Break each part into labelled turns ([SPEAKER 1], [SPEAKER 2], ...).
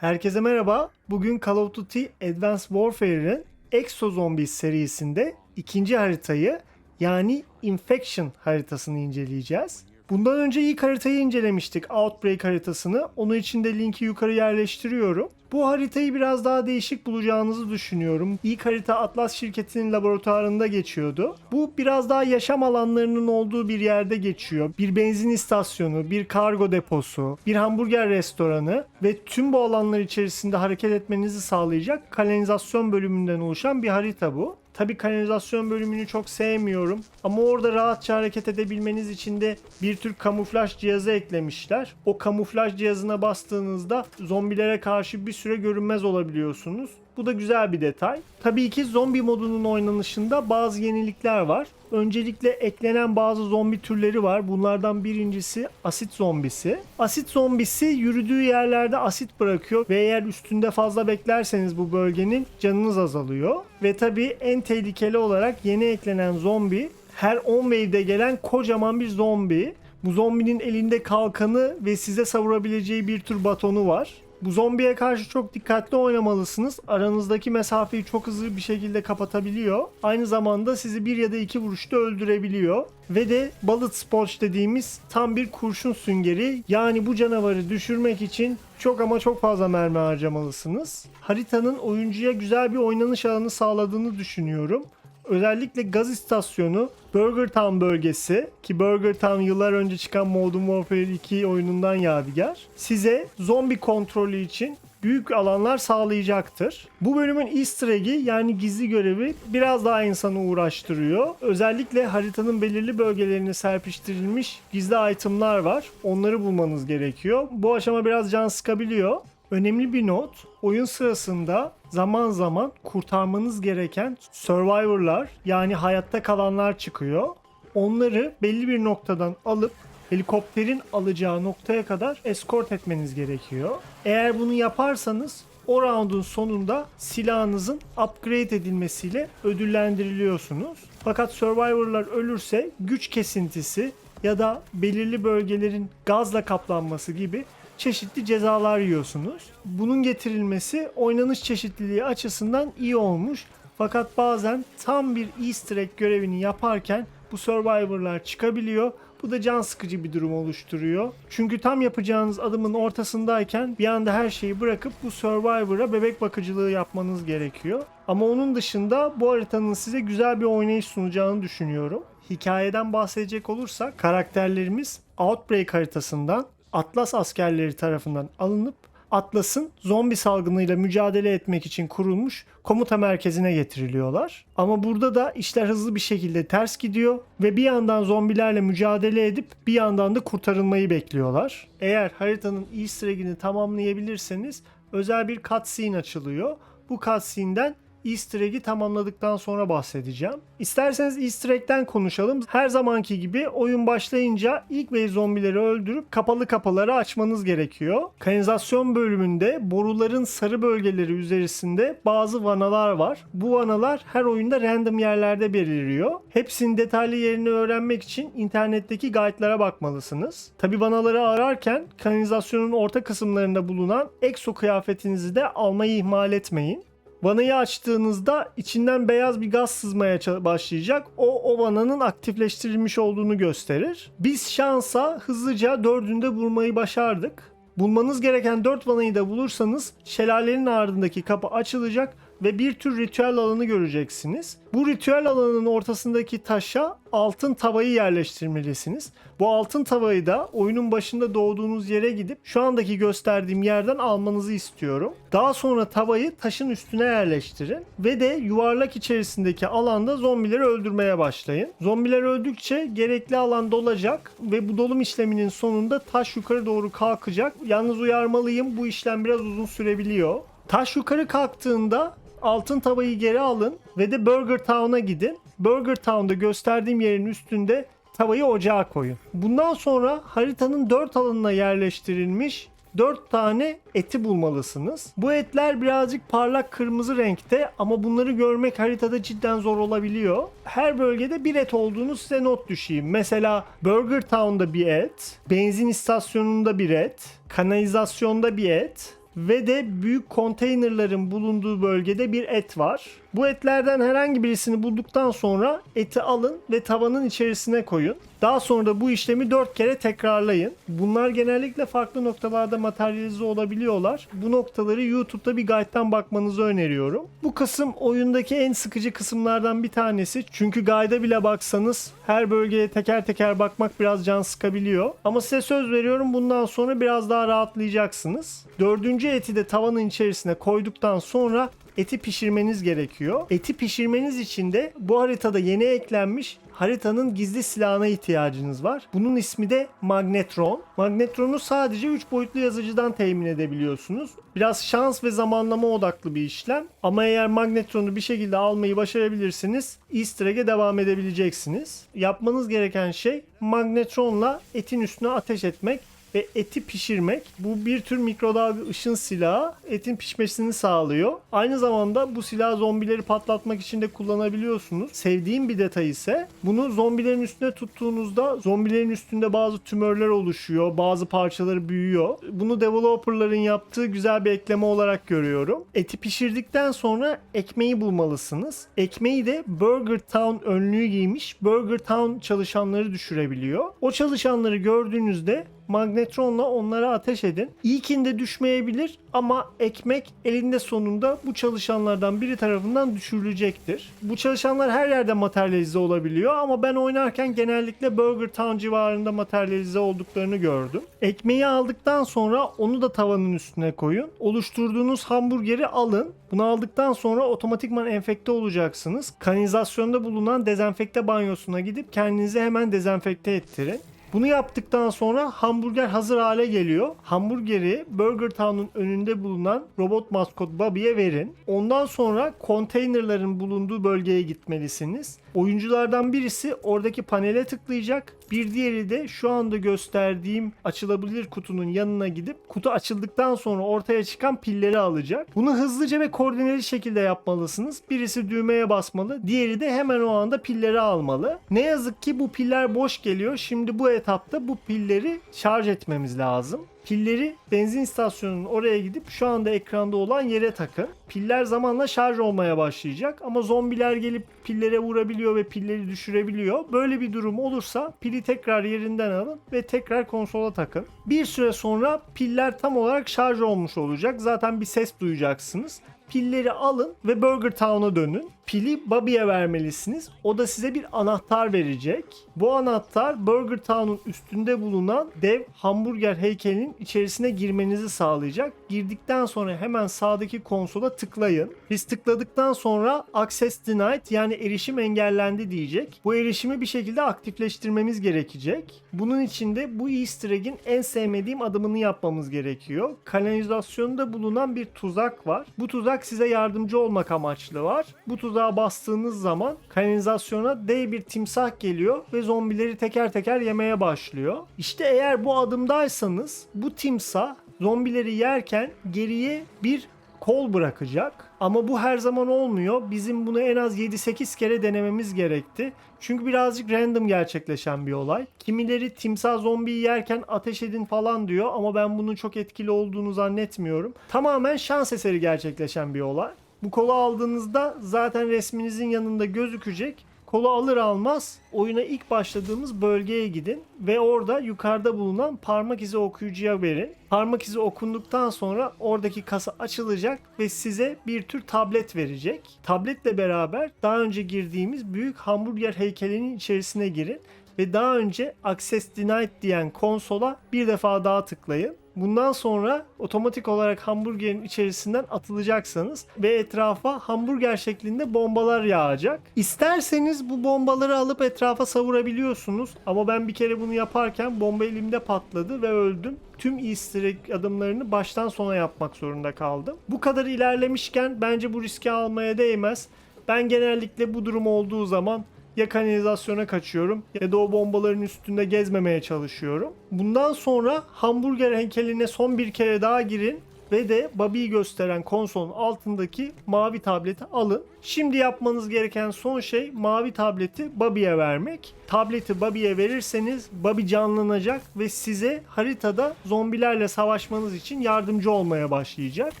[SPEAKER 1] Herkese merhaba. Bugün Call of Duty Advanced Warfare'ın Exo Zombies serisinde ikinci haritayı yani Infection haritasını inceleyeceğiz. Bundan önce ilk haritayı incelemiştik, Outbreak haritasını. Onun için de linki yukarı yerleştiriyorum. Bu haritayı biraz daha değişik bulacağınızı düşünüyorum. İlk harita Atlas şirketinin laboratuvarında geçiyordu. Bu biraz daha yaşam alanlarının olduğu bir yerde geçiyor. Bir benzin istasyonu, bir kargo deposu, bir hamburger restoranı ve tüm bu alanlar içerisinde hareket etmenizi sağlayacak kanalizasyon bölümünden oluşan bir harita bu. Tabii kanalizasyon bölümünü çok sevmiyorum ama orada rahatça hareket edebilmeniz için de bir tür kamuflaj cihazı eklemişler. O kamuflaj cihazına bastığınızda zombilere karşı bir süre görünmez olabiliyorsunuz. Bu da güzel bir detay. Tabii ki zombi modunun oynanışında bazı yenilikler var. Öncelikle eklenen bazı zombi türleri var. Bunlardan birincisi asit zombisi. Asit zombisi yürüdüğü yerlerde asit bırakıyor ve eğer üstünde fazla beklerseniz bu bölgenin canınız azalıyor. Ve tabii en tehlikeli olarak yeni eklenen zombi her 10 wave'de gelen kocaman bir zombi. Bu zombinin elinde kalkanı ve size savurabileceği bir tür batonu var. Bu zombiye karşı çok dikkatli oynamalısınız. Aranızdaki mesafeyi çok hızlı bir şekilde kapatabiliyor. Aynı zamanda sizi bir ya da iki vuruşta öldürebiliyor. Ve de bullet sponge dediğimiz tam bir kurşun süngeri. Yani bu canavarı düşürmek için çok ama çok fazla mermi harcamalısınız. Haritanın oyuncuya güzel bir oynanış alanı sağladığını düşünüyorum. Özellikle gaz istasyonu, Burger Town bölgesi ki Burger Town yıllar önce çıkan Modern Warfare 2 oyunundan yadigar. Size zombi kontrolü için büyük alanlar sağlayacaktır. Bu bölümün easter egg'i yani gizli görevi biraz daha insanı uğraştırıyor. Özellikle haritanın belirli bölgelerine serpiştirilmiş gizli itemlar var. Onları bulmanız gerekiyor. Bu aşama biraz can sıkabiliyor. Önemli bir not, oyun sırasında zaman zaman kurtarmanız gereken survivor'lar yani hayatta kalanlar çıkıyor. Onları belli bir noktadan alıp helikopterin alacağı noktaya kadar escort etmeniz gerekiyor. Eğer bunu yaparsanız o roundun sonunda silahınızın upgrade edilmesiyle ödüllendiriliyorsunuz. Fakat survivor'lar ölürse güç kesintisi ya da belirli bölgelerin gazla kaplanması gibi çeşitli cezalar yiyorsunuz. Bunun getirilmesi oynanış çeşitliliği açısından iyi olmuş. Fakat bazen tam bir easter egg görevini yaparken bu survivor'lar çıkabiliyor. Bu da can sıkıcı bir durum oluşturuyor. Çünkü tam yapacağınız adımın ortasındayken bir anda her şeyi bırakıp bu Survivor'a bebek bakıcılığı yapmanız gerekiyor. Ama onun dışında bu haritanın size güzel bir oynayış sunacağını düşünüyorum. Hikayeden bahsedecek olursak karakterlerimiz Outbreak haritasından Atlas askerleri tarafından alınıp Atlas'ın zombi salgınıyla mücadele etmek için kurulmuş komuta merkezine getiriliyorlar. Ama burada da işler hızlı bir şekilde ters gidiyor ve bir yandan zombilerle mücadele edip bir yandan da kurtarılmayı bekliyorlar. Eğer haritanın easter egg'ini tamamlayabilirseniz özel bir cutscene açılıyor. Bu cutscene'den Easter egg'i tamamladıktan sonra bahsedeceğim. İsterseniz Easter egg'ten konuşalım. Her zamanki gibi oyun başlayınca ilk wave zombileri öldürüp kapalı kapıları açmanız gerekiyor. Kanalizasyon bölümünde boruların sarı bölgeleri üzerinde bazı vanalar var. Bu vanalar her oyunda random yerlerde beliriyor. Hepsinin detaylı yerini öğrenmek için internetteki guide'lara bakmalısınız. Tabi vanaları ararken kanalizasyonun orta kısımlarında bulunan exo kıyafetinizi de almayı ihmal etmeyin. Vanayı açtığınızda içinden beyaz bir gaz sızmaya başlayacak. O, o vananın aktifleştirilmiş olduğunu gösterir. Biz şansa hızlıca dördünde bulmayı başardık. Bulmanız gereken 4 vanayı da bulursanız şelalenin ardındaki kapı açılacak ve bir tür ritüel alanı göreceksiniz. Bu ritüel alanının ortasındaki taşa altın tavayı yerleştirmelisiniz. Bu altın tavayı da oyunun başında doğduğunuz yere gidip şu andaki gösterdiğim yerden almanızı istiyorum. Daha sonra tavayı taşın üstüne yerleştirin ve de yuvarlak içerisindeki alanda zombileri öldürmeye başlayın. Zombiler öldükçe gerekli alan dolacak ve bu dolum işleminin sonunda taş yukarı doğru kalkacak. Yalnız uyarmalıyım bu işlem biraz uzun sürebiliyor. Taş yukarı kalktığında altın tavayı geri alın ve de Burger Town'a gidin. Burger Town'da gösterdiğim yerin üstünde tavayı ocağa koyun. Bundan sonra haritanın 4 alanına yerleştirilmiş 4 tane eti bulmalısınız. Bu etler birazcık parlak kırmızı renkte ama bunları görmek haritada cidden zor olabiliyor. Her bölgede bir et olduğunu size not düşeyim. Mesela Burger Town'da bir et, benzin istasyonunda bir et, kanalizasyonda bir et, ve de büyük konteynerların bulunduğu bölgede bir et var. Bu etlerden herhangi birisini bulduktan sonra eti alın ve tavanın içerisine koyun. Daha sonra da bu işlemi 4 kere tekrarlayın. Bunlar genellikle farklı noktalarda materyalize olabiliyorlar. Bu noktaları YouTube'da bir guide'dan bakmanızı öneriyorum. Bu kısım oyundaki en sıkıcı kısımlardan bir tanesi. Çünkü guide'a bile baksanız her bölgeye teker teker bakmak biraz can sıkabiliyor. Ama size söz veriyorum bundan sonra biraz daha rahatlayacaksınız. Dördüncü eti de tavanın içerisine koyduktan sonra eti pişirmeniz gerekiyor. Eti pişirmeniz için de bu haritada yeni eklenmiş haritanın gizli silahına ihtiyacınız var. Bunun ismi de Magnetron. Magnetron'u sadece 3 boyutlu yazıcıdan temin edebiliyorsunuz. Biraz şans ve zamanlama odaklı bir işlem. Ama eğer Magnetron'u bir şekilde almayı başarabilirsiniz Easter egg'e devam edebileceksiniz. Yapmanız gereken şey Magnetron'la etin üstüne ateş etmek ve eti pişirmek. Bu bir tür mikrodalga ışın silahı etin pişmesini sağlıyor. Aynı zamanda bu silahı zombileri patlatmak için de kullanabiliyorsunuz. Sevdiğim bir detay ise bunu zombilerin üstüne tuttuğunuzda zombilerin üstünde bazı tümörler oluşuyor, bazı parçaları büyüyor. Bunu developerların yaptığı güzel bir ekleme olarak görüyorum. Eti pişirdikten sonra ekmeği bulmalısınız. Ekmeği de Burger Town önlüğü giymiş Burger Town çalışanları düşürebiliyor. O çalışanları gördüğünüzde magnetronla onlara ateş edin. İlkinde düşmeyebilir ama ekmek elinde sonunda bu çalışanlardan biri tarafından düşürülecektir. Bu çalışanlar her yerde materyalize olabiliyor ama ben oynarken genellikle Burger Town civarında materyalize olduklarını gördüm. Ekmeği aldıktan sonra onu da tavanın üstüne koyun. Oluşturduğunuz hamburgeri alın. Bunu aldıktan sonra otomatikman enfekte olacaksınız. Kanalizasyonda bulunan dezenfekte banyosuna gidip kendinizi hemen dezenfekte ettirin. Bunu yaptıktan sonra hamburger hazır hale geliyor. Hamburgeri Burger Town'un önünde bulunan robot maskot Bobby'ye verin. Ondan sonra konteynerların bulunduğu bölgeye gitmelisiniz. Oyunculardan birisi oradaki panele tıklayacak. Bir diğeri de şu anda gösterdiğim açılabilir kutunun yanına gidip kutu açıldıktan sonra ortaya çıkan pilleri alacak. Bunu hızlıca ve koordineli şekilde yapmalısınız. Birisi düğmeye basmalı, diğeri de hemen o anda pilleri almalı. Ne yazık ki bu piller boş geliyor. Şimdi bu etapta bu pilleri şarj etmemiz lazım. Pilleri benzin istasyonunun oraya gidip şu anda ekranda olan yere takın. Piller zamanla şarj olmaya başlayacak ama zombiler gelip pillere vurabiliyor ve pilleri düşürebiliyor. Böyle bir durum olursa pili tekrar yerinden alın ve tekrar konsola takın. Bir süre sonra piller tam olarak şarj olmuş olacak. Zaten bir ses duyacaksınız. Pilleri alın ve Burger Town'a dönün. Pili Bobby'ye vermelisiniz. O da size bir anahtar verecek. Bu anahtar Burger Town'un üstünde bulunan dev hamburger heykelinin içerisine girmenizi sağlayacak. Girdikten sonra hemen sağdaki konsola tıklayın. Biz tıkladıktan sonra Access Denied yani erişim engellendi diyecek. Bu erişimi bir şekilde aktifleştirmemiz gerekecek. Bunun için de bu Easter egg'in en sevmediğim adımını yapmamız gerekiyor. Kanalizasyonda bulunan bir tuzak var. Bu tuzak size yardımcı olmak amaçlı var. Bu tuzağa bastığınız zaman kanalizasyona dev bir timsah geliyor ve zombileri teker teker yemeye başlıyor. İşte eğer bu adımdaysanız bu timsah zombileri yerken geriye bir kol bırakacak. Ama bu her zaman olmuyor. Bizim bunu en az 7-8 kere denememiz gerekti. Çünkü birazcık random gerçekleşen bir olay. Kimileri timsah zombiyi yerken ateş edin falan diyor ama ben bunun çok etkili olduğunu zannetmiyorum. Tamamen şans eseri gerçekleşen bir olay. Bu kolu aldığınızda zaten resminizin yanında gözükecek. Kolu alır almaz oyuna ilk başladığımız bölgeye gidin ve orada yukarıda bulunan parmak izi okuyucuya verin. Parmak izi okunduktan sonra oradaki kasa açılacak ve size bir tür tablet verecek. Tabletle beraber daha önce girdiğimiz büyük hamburger heykelinin içerisine girin ve daha önce Access Denied diyen konsola bir defa daha tıklayın. Bundan sonra otomatik olarak hamburgerin içerisinden atılacaksınız ve etrafa hamburger şeklinde bombalar yağacak. İsterseniz bu bombaları alıp etrafa savurabiliyorsunuz ama ben bir kere bunu yaparken bomba elimde patladı ve öldüm. Tüm easter egg adımlarını baştan sona yapmak zorunda kaldım. Bu kadar ilerlemişken bence bu riski almaya değmez. Ben genellikle bu durum olduğu zaman ya kanalizasyona kaçıyorum ya da o bombaların üstünde gezmemeye çalışıyorum. Bundan sonra hamburger heykeline son bir kere daha girin. ve de Bobby'yi gösteren konsolun altındaki mavi tableti alın. Şimdi yapmanız gereken son şey mavi tableti Bobby'ye vermek. Tableti Bobby'ye verirseniz Bobby canlanacak ve size haritada zombilerle savaşmanız için yardımcı olmaya başlayacak.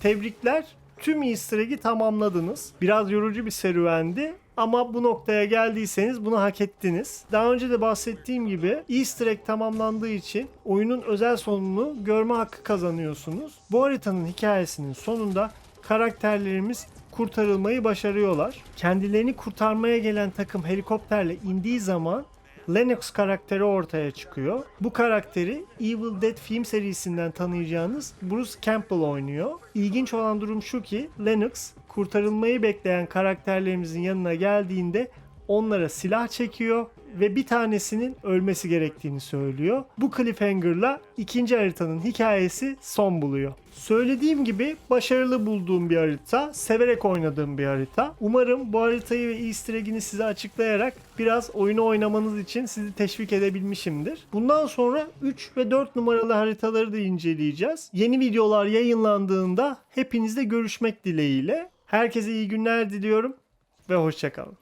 [SPEAKER 1] Tebrikler. Tüm easter egg'i tamamladınız. Biraz yorucu bir serüvendi ama bu noktaya geldiyseniz bunu hak ettiniz. Daha önce de bahsettiğim gibi easter egg tamamlandığı için oyunun özel sonunu görme hakkı kazanıyorsunuz. Bu haritanın hikayesinin sonunda karakterlerimiz kurtarılmayı başarıyorlar. Kendilerini kurtarmaya gelen takım helikopterle indiği zaman Lennox karakteri ortaya çıkıyor. Bu karakteri Evil Dead film serisinden tanıyacağınız Bruce Campbell oynuyor. İlginç olan durum şu ki Lennox kurtarılmayı bekleyen karakterlerimizin yanına geldiğinde onlara silah çekiyor ve bir tanesinin ölmesi gerektiğini söylüyor. Bu cliffhanger'la ikinci haritanın hikayesi son buluyor. Söylediğim gibi başarılı bulduğum bir harita, severek oynadığım bir harita. Umarım bu haritayı ve easter egg'ini size açıklayarak biraz oyunu oynamanız için sizi teşvik edebilmişimdir. Bundan sonra 3 ve 4 numaralı haritaları da inceleyeceğiz. Yeni videolar yayınlandığında hepinizle görüşmek dileğiyle. Herkese iyi günler diliyorum ve hoşçakalın.